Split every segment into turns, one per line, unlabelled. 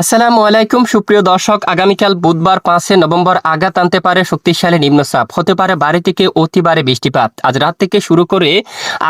আসসালামু আলাইকুম, সুপ্রিয় দর্শক। আগামীকাল বুধবার পাঁচে নভেম্বর আঘাত আনতে পারে শক্তিশালী নিম্নচাপ। হতে পারে বাড়ি থেকে অতি বারে বৃষ্টিপাত। আজ রাত থেকে শুরু করে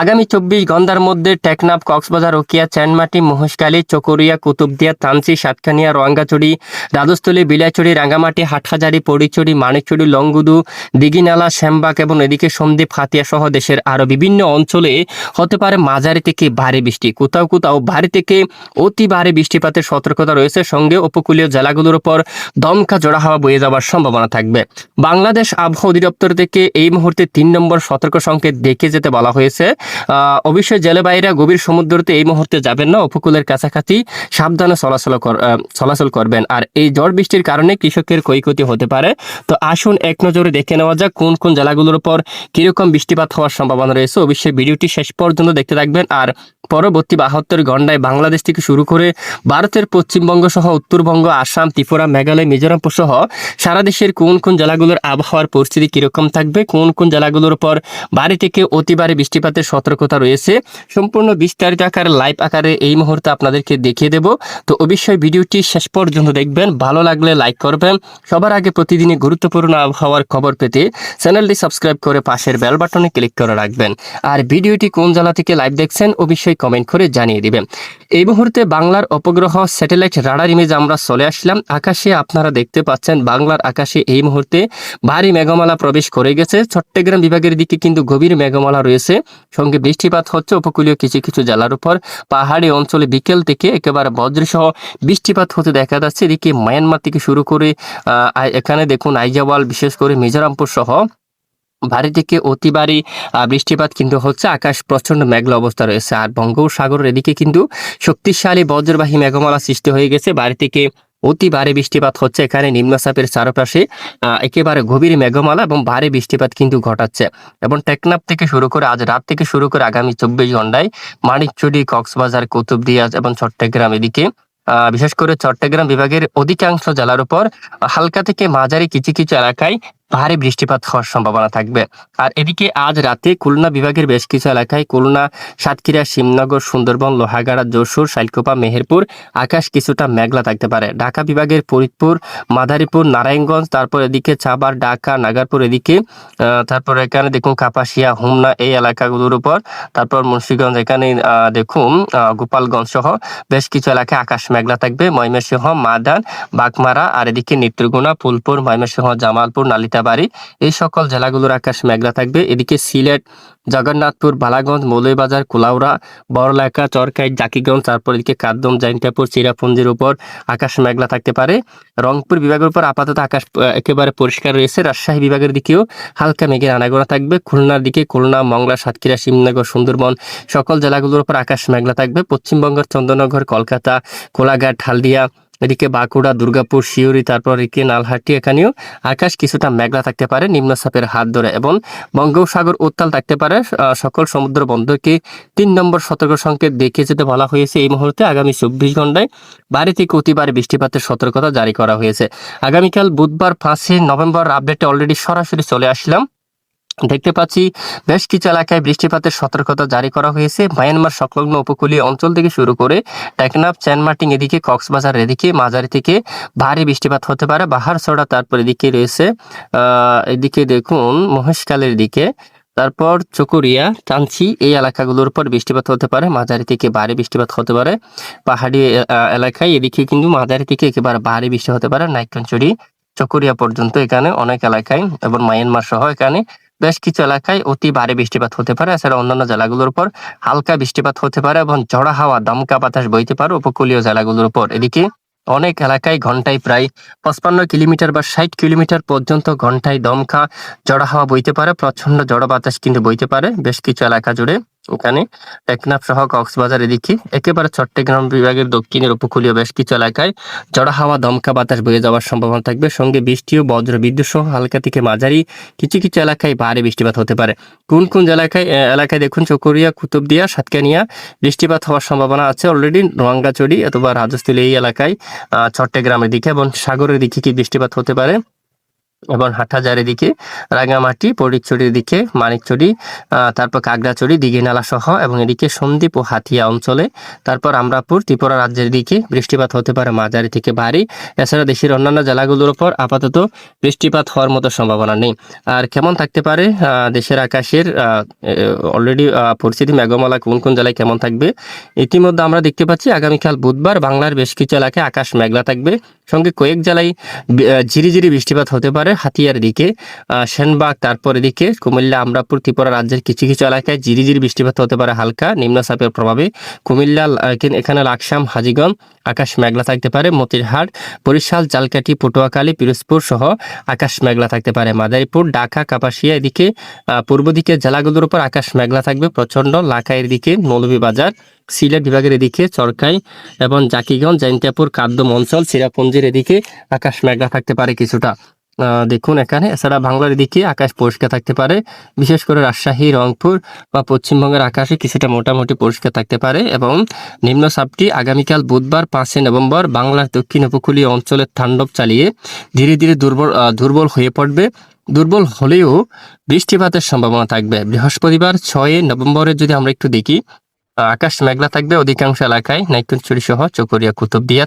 আগামী চব্বিশ ঘণ্টার মধ্যে টেকনাফ, কক্সবাজার ওকিয়া চ্যানমাটি মহেশখালী, চকরিয়া, কুতুবদিয়া, তানসি সাতখানিয়া রোয়াঙ্গাচড়ি রাজস্থলী বিলাইচড়ি রাঙ্গামাটি, হাটহাজারি পরিচড়ি মানিকচড়ি লংগুদু, দিঘিনালা, শ্যামবাগ এবং এদিকে সন্দ্বীপ হাতিয়া সহ দেশের আরও বিভিন্ন অঞ্চলে হতে পারে মাঝারি থেকে ভারী বৃষ্টি। কোথাও কোথাও ভারী থেকে অতি ভারী বৃষ্টিপাতের সতর্কতা রয়েছে। সঙ্গে উপকূলীয় জেলাগুলোর উপর দমকা জোড়া হাওয়া বয়ে যাওয়ার সম্ভাবনা থাকবে। বাংলাদেশ আবহাওয়া অধিদপ্তর থেকে এই মুহূর্তে তিন নম্বর সতর্ক সংকেত দেখে যেতে বলা হয়েছে। অবশ্যই জেলেবাইরা গভীর সমুদ্রতে এই মুহূর্তে যাবেন না, উপকূলের কাছাকাছি সাবধানে চলাচল চলাচল করবেন। আর এই ঝড় বৃষ্টির কারণে কৃষকের ক্ষয়ক্ষতি হতে পারে। তো আসুন এক নজরে দেখে নেওয়া যাক কোন কোন জেলাগুলোর উপর কীরকম বৃষ্টিপাত হওয়ার সম্ভাবনা রয়েছে। অবশ্যই ভিডিওটি শেষ পর্যন্ত দেখতে থাকবেন। আর পরবর্তী বাহাত্তর ঘন্টায় বাংলাদেশ থেকে শুরু করে ভারতের পশ্চিমবঙ্গ সহ উত্তরবঙ্গ, আসাম, ত্রিপুরা, মেঘালয় মিজোরাম সহ সারা দেশের কোন কোন জেলাগুলোর আবহাওয়ার পরিস্থিতি কীরকম থাকবে, কোন কোন জেলাগুলোর উপর বাড়ি থেকে অতিবারে বৃষ্টিপাতের সতর্কতা রয়েছে, সম্পূর্ণ বিস্তারিত আকারে লাইভ আকারে এই মুহূর্তে আপনাদেরকে দেখিয়ে দেব। তো অবশ্যই ভিডিওটি শেষ পর্যন্ত দেখবেন, ভালো লাগলে লাইক করবেন। সবার আগে প্রতিদিনই গুরুত্বপূর্ণ আবহাওয়ার খবর পেতে চ্যানেলটি সাবস্ক্রাইব করে পাশের বেল বাটনে ক্লিক করে রাখবেন। আর ভিডিওটি কোন জেলা থেকে লাইভ দেখছেন, অবশ্যই কমেন্ট করে জানিয়ে দিবেন। এই মুহূর্তে বাংলার উপগ্রহ স্যাটেলাইট রাডার ইমেজ আমরা চলে আসলাম, আকাশে আপনারা দেখতে পাচ্ছেন বাংলার আকাশে এই মুহূর্তে ভারী মেঘমালা প্রবেশ করে গেছে। চট্টগ্রাম বিভাগের দিকে কিন্তু গভীর মেঘমালা রয়েছে। সঙ্গে বৃষ্টিপাত হচ্ছে, উপকূলীয় কিছু কিছু জেলার উপর। পাহাড়ি অঞ্চলে বিকেল থেকে একেবারে বজ্রসহ বৃষ্টিপাত হতে দেখা যাচ্ছে। এদিকে মায়ানমার থেকে শুরু করে এখানে দেখুন আইজাওয়াল বিশেষ করে মিজোরামপুর সহ ভারী থেকে অতি ভারী বৃষ্টিপাত কিন্তু হচ্ছে আকাশ প্রচণ্ড মেঘলা অবস্থা রয়েছে। আর বঙ্গোপসাগরের এদিকে কিন্তু শক্তিশালী বজ্রবাহী মেঘমালা সৃষ্টি হয়ে গেছে। বাড়ি থেকে অতি ভারী বৃষ্টিপাত হচ্ছে এখানে নিম্নচাপের চারপাশে একেবারে গভীর মেঘমালা এবং ভারী বৃষ্টিপাত কিন্তু ঘটাচ্ছে। এবং টেকনাপ থেকে শুরু করে, আজ রাত থেকে শুরু করে আগামী চব্বিশ ঘন্টায় মানিকচুরি, কক্সবাজার কুতুবদিয়াজ এবং চট্টগ্রাম এদিকে বিশেষ করে চট্টগ্রাম বিভাগের অধিকাংশ জেলার উপর হালকা থেকে মাঝারি কিছু কিছু এলাকায় ভারী বৃষ্টিপাত হওয়ার সম্ভাবনা থাকবে। আর এদিকে আজ রাতে খুলনা বিভাগের বেশ কিছু এলাকায় খুলনা, সাতক্ষীরা, শিবনগর, সুন্দরবন, লোহাগাড়া, যশোর, শাইলকোপা, মেহেরপুর আকাশ কিছুটা মেঘলা থাকতে পারে। ঢাকা বিভাগের ফরিদপুর, মাদারীপুর, নারায়ণগঞ্জ, তারপর এদিকে চাবার ঢাকা, নাগারপুর এদিকে তারপর এখানে দেখুন কাপাসিয়া, হুমনা এই এলাকাগুলোর উপর, তারপর মুন্সীগঞ্জ এখানে দেখুন গোপালগঞ্জ সহ বেশ কিছু এলাকায় আকাশ মেঘলা থাকবে। ময়মনসিংহ, মাদান, বাগমারা আর এদিকে নেত্রকোনা, ফুলপুর, ময়মনসিংহ, জামালপুর নালিতাবাড়ি এই সকল জেলাগুলোর আকাশ মেঘলা থাকবে। এদিকে সিলেট, জগন্নাথপুর, বালাগঞ্জ, মৌলভীবাজার, কুলাউড়া বড়লেখা চরকাই, জাকিগঞ্জ, তারপর এদিকে কাদ্দম জাইনটাপুর চিরাপুঞ্জির উপর আকাশ মেঘলা থাকতে পারে। রংপুর বিভাগের উপর আপাতত আকাশ একেবারে পরিষ্কার রয়েছে। রাজশাহী বিভাগের দিকেও হালকা মেঘের আনাগোনা থাকবে। খুলনার দিকে খুলনা, মংলা, সাতক্ষীরা শিবনগর সুন্দরবন সকল জেলাগুলোর উপর আকাশ মেঘলা থাকবে। পশ্চিমবঙ্গের চন্দ্রনগর, কলকাতা, কোলাঘাট, হালদিয়া এদিকে বাঁকুড়া, দুর্গাপুর শিউরি তারপর এদিকে নালহাটি, এখানেও আকাশ কিছুটা মেঘলা থাকতে পারে, নিম্নচাপের হাত ধরে এবং বঙ্গোপসাগর উত্তাল থাকতে পারে সকল সমুদ্র বন্দরকে তিন নম্বর সতর্ক সংকেত দেখে যেতে বলা হয়েছে। এই মুহূর্তে আগামী চব্বিশ ঘন্টায় বাড়ি থেকে অতিবারে বৃষ্টিপাতের সতর্কতা জারি করা হয়েছে। আগামীকাল বুধবার পাঁচই নভেম্বর আপডেটে অলরেডি সরাসরি চলে আসলাম। দেখতে পাচ্ছি বেশ কিছু এলাকায় বৃষ্টিপাতের সতর্কতা জারি করা হয়েছে। মায়ানমার সংলগ্ন উপকূলীয় অঞ্চল থেকে শুরু করে টেকনাফ চ্যানমার্টিং এদিকে, কক্সবাজার এদিকে, মাঝারি থেকে ভারী বৃষ্টিপাত হতে পারে। বাহারছড়া তারপর এদিকে রয়েছে এদিকে দেখুন মহেশখালের দিকে। তারপর চকরিয়া টানচি এই এলাকাগুলোর উপর বৃষ্টিপাত হতে পারে। মাঝারি থেকে ভারী বৃষ্টিপাত হতে পারে। পাহাড়ি এলাকায় এদিকে কিন্তু মাঝারি থেকে একেবারে ভারী বৃষ্টি হতে পারে। নাইকনচুরি চকরিয়া পর্যন্ত এখানে অনেক এলাকায় এবং মায়ানমার সহ এখানে বেশ কিছু এলাকায় অতি ভারী বৃষ্টিপাত হতে পারে। এছাড়া অন্যান্য জেলাগুলোর উপর হালকা বৃষ্টিপাত হতে পারে এবং ঝড়া হাওয়া, দমকা বাতাস বইতে পারে উপকূলীয় জেলাগুলোর উপর। এদিকে অনেক এলাকায় ঘন্টায় প্রায় পঁচপান্ন কিলোমিটার বা ষাট কিলোমিটার পর্যন্ত ঘন্টায় দমকা জড়া হাওয়া বইতে পারে। প্রচণ্ড জড় বাতাস কিন্তু বইতে পারে। বেশ কিছু এলাকা জুড়ে এখানে টেকনাফ সহ কক্সবাজার এদিকে একেবারে চট্টগ্রাম বিভাগের দক্ষিণের উপকূলীয় বেশ কিছু এলাকায় জড়া হাওয়া দমকা বাতাস বয়ে যাওয়ার সম্ভাবনা থাকবে। সঙ্গে বৃষ্টি ও বজ্র বিদ্যুৎ সহ হালকা থেকে মাঝারি কিছু কিছু এলাকায় ভারী বৃষ্টিপাত হতে পারে। কোন কোন এলাকায় এলাকায় দেখুন, চকরিয়া, কুতুবদিয়া, সাতকানিয়া বৃষ্টিপাত হওয়ার সম্ভাবনা আছে অলরেডি নোয়াঙ্গাচড়ি অথবা রাজস্থলী এই এলাকায় চট্টগ্রামের দিকে এবং সাগরের দিকে কি বৃষ্টিপাত হতে পারে? এবং হাটহাজার এদিকে রাঙামাটি পরিকচুরির দিকে মানিকচুরি আহ, তারপর কাগড়াচড়ি দিঘিনালা সহ এবং এদিকে সন্দ্বীপ ও হাতিয়া অঞ্চলে। তারপর আমরাপুর ত্রিপুরা রাজ্যের দিকে বৃষ্টিপাত হতে পারে মাঝারি থেকে ভারী। এছাড়া দেশের অন্যান্য জেলাগুলোর উপর আপাতত বৃষ্টিপাত হওয়ার মতো সম্ভাবনা নেই। আর কেমন থাকতে পারে? দেশের আকাশের অলরেডি পরিস্থিতি মেঘমালা কোন কোন জেলায় কেমন থাকবে? ইতিমধ্যে আমরা দেখতে পাচ্ছি আগামীকাল বুধবার বাংলার বেশ কিছু এলাকায় আকাশ মেঘলা থাকবে। সঙ্গে কয়েক জেলায় ঝিরিঝিরি বৃষ্টিপাত হতে পারে হাতিয়ার দিকে সেনবাগ তারপর এদিকে, কুমিল্লা, আমরাপুর, ত্রিপুরা রাজ্যের কিছু কিছু এলাকায় ঝিরিঝিরি বৃষ্টিপাত হতে পারে হালকা, নিম্নচাপের প্রভাবে। কুমিল্লা এখানে- লাকসাম, হাজিগঞ্জ, আকাশ মেঘলা থাকতে পারে, মতিরহাট, বরিশাল, জালকাঠি, পটুয়াখালী, পিরোজপুর সহ আকাশ মেঘলা থাকতে পারে। মাদারীপুর, ঢাকা, কাপাসিয়া এদিকে পূর্ব দিকে জেলাগুলোর উপর আকাশ মেঘলা থাকবে প্রচণ্ড লাখাইয়ের দিকে, মৌলভীবাজার সিলেট বিভাগের এদিকে চরকাই এবং জাকিগঞ্জ জৈন্তাপুর কাদ্যম অঞ্চল, সিরাপুঞ্জির এদিকে আকাশ মেঘলা থাকতে পারে কিছুটা। দেখুন এখানে, এছাড়া বাংলার দিকে আকাশ পরিষ্কার থাকতে পারে, বিশেষ করে রাজশাহী, রংপুর বা পশ্চিমবঙ্গের আকাশে কিছুটা মোটামুটি পরিষ্কার থাকতে পারে এবং নিম্নচাপটি আগামীকাল বুধবার, পাঁচই নভেম্বর বাংলার দক্ষিণ উপকূলীয় অঞ্চলের তাণ্ডব চালিয়ে ধীরে ধীরে দুর্বল দুর্বল হয়ে পড়বে। দুর্বল হলেও বৃষ্টিপাতের সম্ভাবনা থাকবে। বৃহস্পতিবার ছয় নভেম্বরের যদি আমরা একটু দেখি আকাশ মেঘলা থাকবে অধিকাংশ এলাকায় নাইকুঞ্চুরি সহ চকরিয়া কুতুবদিয়া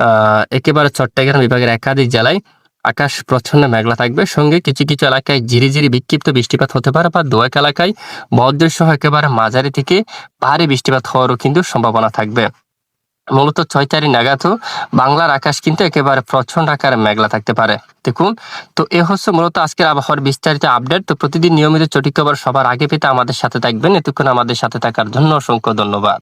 আহ, একেবারে চট্টগ্রাম বিভাগের একাধিক জেলায় আকাশ প্রচ্ছন্ন মেঘলা থাকবে। সঙ্গে কিছু কিছু এলাকায় ঝিরিঝিরি বিক্ষিপ্ত বৃষ্টিপাত হতে পারে বা দোয়াক এলাকায় বজ্র সহ একেবারে মাঝারি থেকে ভারী বৃষ্টিপাত হওয়ারও কিন্তু সম্ভাবনা থাকবে। মূলত ছয় তারিখ নাগাতো বাংলার আকাশ কিন্তু একেবারে প্রচণ্ড আকারে মেঘলা থাকতে পারে। দেখুন, তো এ হচ্ছে মূলত আজকের আবহাওয়ার বিস্তারিত আপডেট। তো প্রতিদিন নিয়মিত চটি খবর সবার আগে পেতে আমাদের সাথে থাকবেন। এতক্ষণ আমাদের সাথে থাকার জন্য অসংখ্য ধন্যবাদ।